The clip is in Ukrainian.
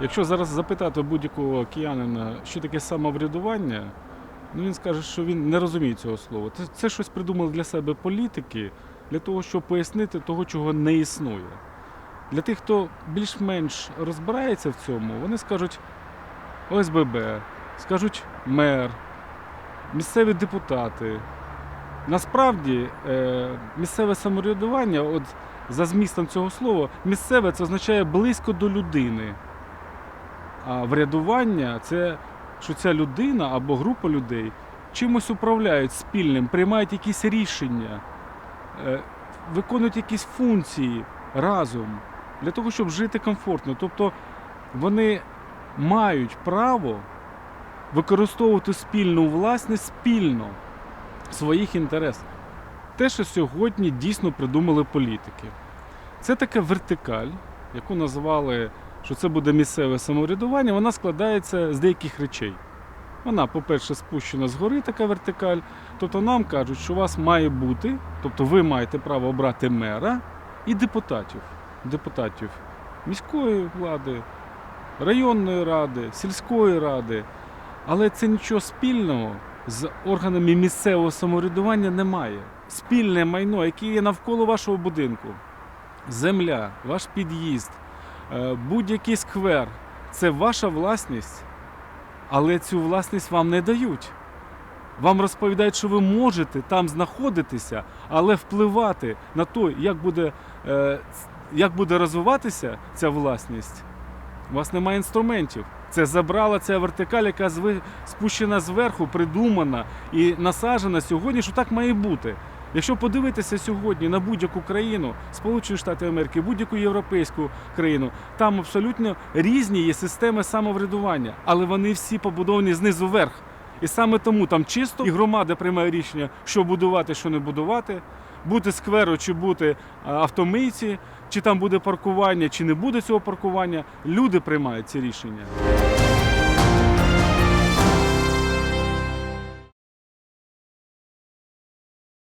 Якщо зараз запитати будь-якого киянина, що таке самоврядування, ну він скаже, що він не розуміє цього слова. Це, це щось придумали для себе політики для того, щоб пояснити того, чого не існує. Для тих, хто більш-менш розбирається в цьому, вони скажуть ОСББ, скажуть мер, місцеві депутати. Насправді, е, місцеве самоврядування, от за змістом цього слова, місцеве це означає близько до людини. А врядування це що ця людина або група людей чимось управляють спільним, приймають якісь рішення, е, виконують якісь функції разом для того, щоб жити комфортно. Тобто вони мають право використовувати спільну власність спільно в своїх інтересах. Те, що сьогодні дійсно придумали політики. Це така вертикаль, яку назвали, що це буде місцеве самоврядування, вона складається з деяких речей. Вона, по-перше, спущена згори, така вертикаль. Тобто нам кажуть, що у вас має бути, тобто ви маєте право обрати мера і депутатів. Депутатів міської влади, районної ради, сільської ради. Але це нічого спільного з органами місцевого самоврядування немає. Спільне майно, яке є навколо вашого будинку, земля, ваш під'їзд, будь-який сквер це ваша власність, але цю власність вам не дають. Вам розповідають, що ви можете там знаходитися, але впливати на те, як буде, е, як буде розвиватися ця власність, у вас немає інструментів. Це забрала ця вертикаль, яка спущена зверху, придумана і насаджена сьогодні, що так має бути. Якщо подивитися сьогодні на будь-яку країну, Сполучені Штати Америки, будь-яку європейську країну, там абсолютно різні є системи самоврядування, але вони всі побудовані знизу вверх. І саме тому там чисто і громада приймає рішення, що будувати, що не будувати, бути скверу чи бути автомийці, чи там буде паркування, чи не буде цього паркування. Люди приймають ці рішення.